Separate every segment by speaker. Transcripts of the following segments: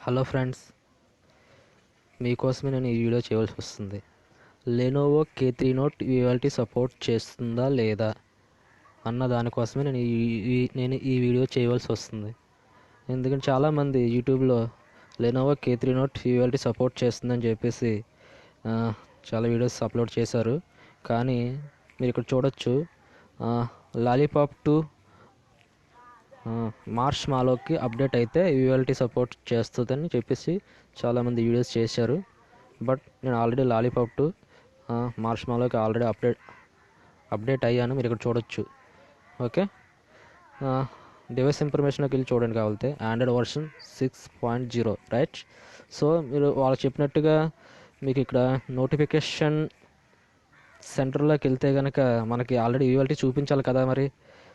Speaker 1: Hello friends మీకోసమే నేను ఈ వీడియో చేయవలసి వస్తుంది. Lenovo K three note ULT support చేస్తుందా లేదా అన్న దానికోసమే నేను ఈ నేను ఈ వీడియో చేయవలసి వస్తుంది. ఎందుకంటే చాలామంది యూట్యూబ్లో Lenovo K three note ULT support చేస్తుందని చెప్పేసి చాలా వీడియోస్ అప్లోడ్ చేశారు. కానీ మీరు ఇక్కడ చూడొచ్చు లాలీపాప్ టూ మార్చ్ మాలోకి అప్డేట్ అయితే యూఎల్టీ సపోర్ట్ చేస్తుందని చెప్పేసి చాలామంది వీడియోస్ చేశారు. బట్ నేను ఆల్రెడీ లాలీపాప్ టు మార్చ్ మాలోకి ఆల్రెడీ అప్డేట్ అప్డేట్ అయ్యాను. మీరు ఇక్కడ చూడొచ్చు. ఓకే? డివైస్ ఇన్ఫర్మేషన్కి వెళ్ళి చూడండి కావాలితే Android version six point zero right so మీరు వాళ్ళు చెప్పినట్టుగా మీకు ఇక్కడ నోటిఫికేషన్ సెంటర్లోకి వెళ్తే కనుక మనకి ఆల్రెడీ యూఎల్టీ చూపించాలి కదా మరి.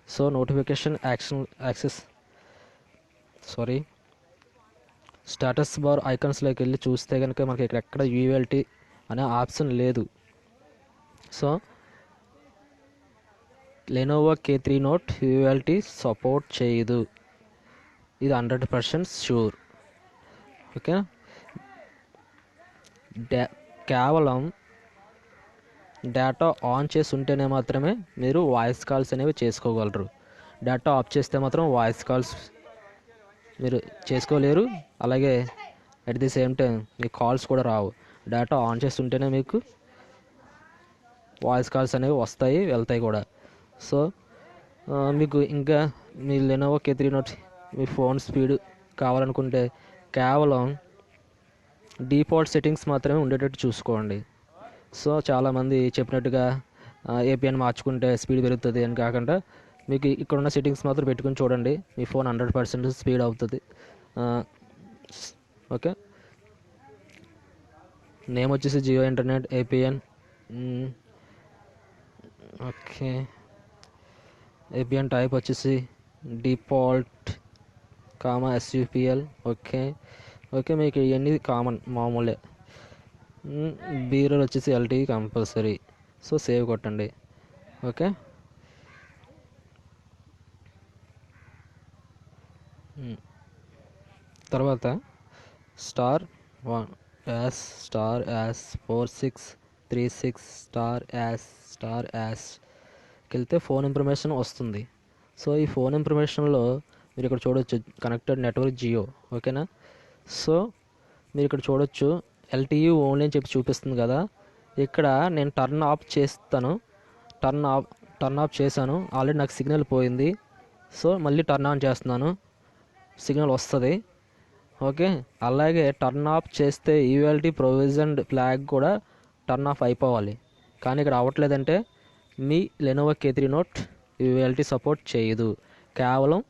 Speaker 1: So notification action access sorry status bar ఐకాన్స్లోకి వెళ్ళి చూస్తే కనుక మనకి ఇక్కడ ఎక్కడ యూఎల్టీ అనే ఆప్షన్ లేదు. So Lenovo K three note ULT support చేయదు. ఇది హండ్రెడ్ పర్సెంట్ షూర్ ఓకే కేవలం డేటా ఆన్ చేసి ఉంటేనే మాత్రమే మీరు వాయిస్ కాల్స్ అనేవి చేసుకోగలరు. డేటా ఆఫ్ చేస్తే మాత్రం వాయిస్ కాల్స్ మీరు చేసుకోలేరు. అలాగే అట్ ది సేమ్ టైం మీ కాల్స్ కూడా రావు. డేటా ఆన్ చేసి ఉంటేనే మీకు వాయిస్ కాల్స్ అనేవి వస్తాయి వెళ్తాయి కూడా. సో మీకు ఇంకా మీ లెనోవో కే త్రీ నోట్ మీ ఫోన్ స్పీడ్ కావాలనుకుంటే కేవలం డిఫాల్ట్ సెట్టింగ్స్ మాత్రమే ఉండేటట్టు చూసుకోండి. సో చాలామంది చెప్పినట్టుగా ఏపీఎన్ మార్చుకుంటే స్పీడ్ పెరుగుతుంది అని కాకుండా మీకు ఇక్కడ ఉన్న సెట్టింగ్స్ మాత్రం పెట్టుకుని చూడండి. మీ ఫోన్ హండ్రెడ్ పర్సెంట్ స్పీడ్ అవుతుంది. ఓకే. నేమ్ వచ్చేసి Jio internet APN okay. APN type వచ్చేసి default comma SUPL okay. Okay మీకు ఇవన్నీ కామన్ మామూలే. బీరోలు వచ్చేసి ఎల్టీ కంపల్సరీ. సో సేవ్ కొట్టండి. ఓకే? తర్వాత star one hash star hash four six three six star hash star యాస్కి వెళ్తే ఫోన్ ఇన్ఫర్మేషన్ వస్తుంది. సో ఈ ఫోన్ ఇన్ఫర్మేషన్లో మీరు ఇక్కడ చూడొచ్చు కనెక్టెడ్ నెట్వర్క్ జియో. ఓకేనా? సో మీరు ఇక్కడ చూడొచ్చు ఎల్టీయూ ఓన్లీ అని చెప్పి చూపిస్తుంది కదా. ఇక్కడ నేను టర్న్ ఆఫ్ చేస్తాను. టర్న్ ఆఫ్ టర్న్ ఆఫ్ చేశాను. ఆల్రెడీ నాకు సిగ్నల్ పోయింది. సో మళ్ళీ టర్న్ ఆన్ చేస్తున్నాను. సిగ్నల్ వస్తుంది. ఓకే? అలాగే టర్న్ ఆఫ్ చేస్తే ఈవెల్టీ ప్రొవిజన్ ఫ్లాగ్ కూడా టర్న్ ఆఫ్ అయిపోవాలి. కానీ ఇక్కడ అవ్వట్లేదంటే మీ Lenovo K three note ULT support చేయదు. కేవలం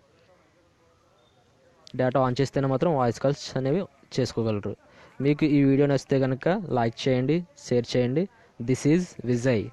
Speaker 1: డేటా ఆన్ చేస్తేనే మాత్రం వాయిస్ కాల్స్ అనేవి చేసుకోగలరు. మీకు ఈ వీడియో నచ్చితే కనుక లైక్ చేయండి షేర్ చేయండి. This is Vijay